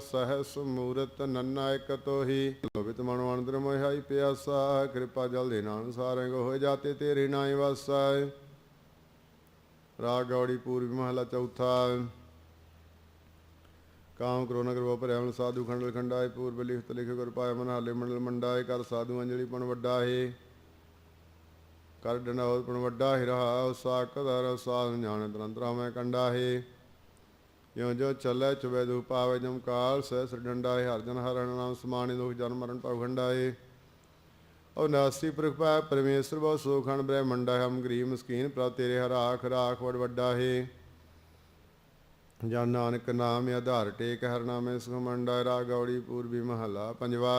ਸਹਸ ਮੂਰਤ ਨੰਨਾ ਇਕ ਤੋਹੀ। ਲੋਭਿਤ ਮਨੁ ਅੰਦਰ ਮੋਹਾਈ ਪਿਆਸਾ, ਕਿਰਪਾ ਜਲ ਦੇ ਨਾਨ ਸਾਰੇ ਕੋ ਹੋਏ ਜਾਤੇ ਤੇਰੇ ਨਾਈ ਵਾਸਾ। ਰਾਗ ਗੌੜੀ ਪੂਰਬੀ ਮਹਲਾ ਚੌਥਾ। ਕਾਮ ਕਰੋਨਾ ਕਰਵਾ ਭਰਿਆਵਨ ਸਾਧੂ ਖੰਡਲ ਖੰਡਾਏ, ਪੂਰਬ ਲਿਖਤ ਲਿਖ ਗੁਰ ਪਾਏ ਮਨ ਹਾਲੇ ਮੰਡਲ ਮੰਡਾਏ, ਕਰ ਸਾਧੂ ਅੰਜਲੀ ਪਣ ਵੱਡਾ ਹੈ ਕਰ ਡੰਡਾਉ ਪਣ ਵੱਡਾ ਹੈ ਰਹਾ ਸਾਕ ਸਾਧ ਜਾਣ ਤੰਤਰਾ ਮੈਂ ਕੰਡਾ ਹੈ ਜਿਉ ਜੋ ਚੱਲੇ ਚੁਬੈ ਦੂ ਪਾਵੇ, ਜਮ ਕਾਲ ਸਹਿ ਡੰਡਾ ਹਰ ਜਨ ਹਰਨ ਨਾਮ ਸਮਾਨਿ ਦੁਖ ਜਨ ਮਰਨ ਭਵ ਖੰਡਾ ਹੈ ਔ ਨਾਸੀ ਪ੍ਰਖ ਪਾਇ, ਪਰਮੇਸ਼ਰ ਬਹੁ ਸੋਖਣ ਬ੍ਰਹਮੰਡਾ ਹਮ ਗਰੀਬ ਮਸਕੀਨ ਪ੍ਰਭ ਤੇਰੇ ਹਰਾਖ ਰਾਖ ਵਡ ਵੱਡਾ ਹੈ। ਜਨ ਨਾਨਕ ਨਾਮ ਆਧਾਰ ਟੇਕ ਹਰ ਨਾਮੇ ਸੁਖਮੰਡਾ ਰਾ ਗੌੜੀ ਪੂਰਬੀ ਮਹਲਾ ਪੰਜਵਾ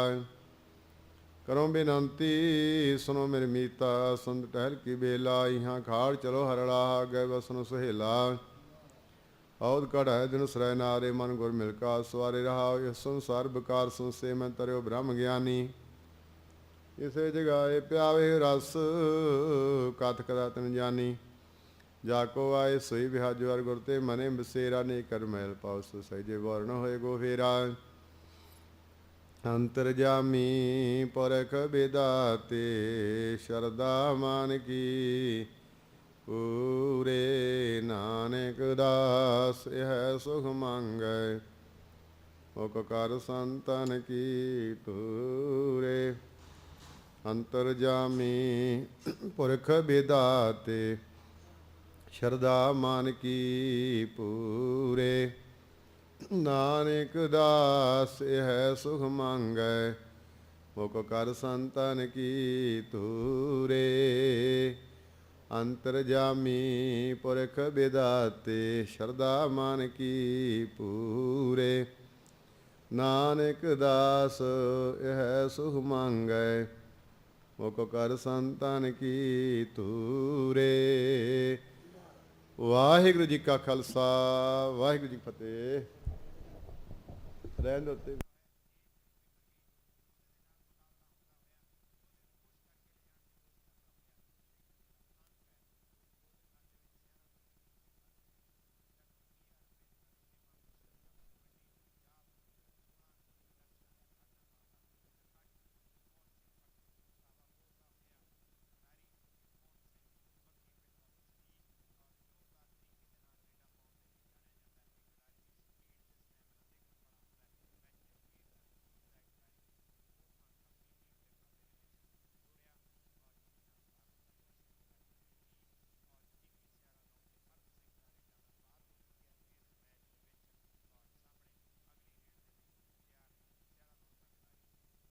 ਕਰੋ ਬੇਨੰਤੀ ਸੁਨੋ ਮੇਰੀ ਮੀਤਾ, ਸੰਤ ਟਹਿਲ ਕੀ ਬੇਲਾ, ਇਹਾਂ ਖਾੜ ਚਲੋ ਹਰੜਾ ਗਏ ਵਸਨ ਸੁਹੇਲਾ। ਔਦ ਕੜਾਇ ਦਿਨ ਸਰੈ ਨਾਰੇ ਮਨ ਗੁਰ ਮਿਲਕਾ ਸਵਾਰੇ ਰਹਾ ਇਸ ਸੰਸਾਰ ਵਿਕਾਰ ਸੰਸੇ ਮੈਂ ਤਰਿਓ ਬ੍ਰਹਮ ਗਿਆਨੀ। ਇਸੇ ਜਗਾਏ ਪਿਆਵੇ ਰਸ, ਕਥ ਤਨ ਜਾਨੀ। ਜਾ ਕੋ ਆਏ ਸੋਈ ਵਿਹਾਜ ਵਰ ਗੁਰ ਤੇ ਮਨੇ ਬਸੇਰਾ ਨੇ ਕਰ ਮੈਲ ਪਾਉਸ ਸਹਿਜੇ ਵਰਣ ਹੋਏ ਗੋ ਫੇਰਾ। ਅੰਤਰ ਜਾਮੀ ਪਰਖ ਬੇਦਾਤੇ ਸ਼ਰਦਾ ਮਾਨ ਕੀ ਪੂਰੇ ਨਾਨਕ ਦਾਸ ਇਹ ਸੁਖ ਮੰਗੈ ਓਕ ਕਰ ਸੰਤਨ ਕੀ ਟੂਰੇ ਅੰਤਰ ਪੁਰਖ ਬੇਦਾਤੇ ਸ਼ਰਦਾ ਮਾਨ ਕੀ ਪੂਰੇ। ਨਾਨਕ ਦਾਸ ਇਹ ਸੁਖ ਮੰਗੈ ਮੁਕ ਕਰ ਸੰਤਨ ਕੀ ਤੂਰੇ ਅੰਤਰ ਪੁਰਖ ਬਿਦਾਤੇ ਸ਼ਰਦਾ ਮਾਨ ਕੀ ਪੂਰੇ। ਨਾਨਕ ਦਾਸ, ਇਹ ਸੁਖ ਮੰਗੈ ਮੁਕ ਕਰ ਸੰਤਨ ਕੀ ਤੂਰੇ ਵਾਹਿਗੁਰੂ ਜੀ ਕਾ ਖਾਲਸਾ, ਵਾਹਿਗੁਰੂ ਜੀ ਫਤਿਹ। ਰਹਿਣ ਦੇ ਉੱਤੇ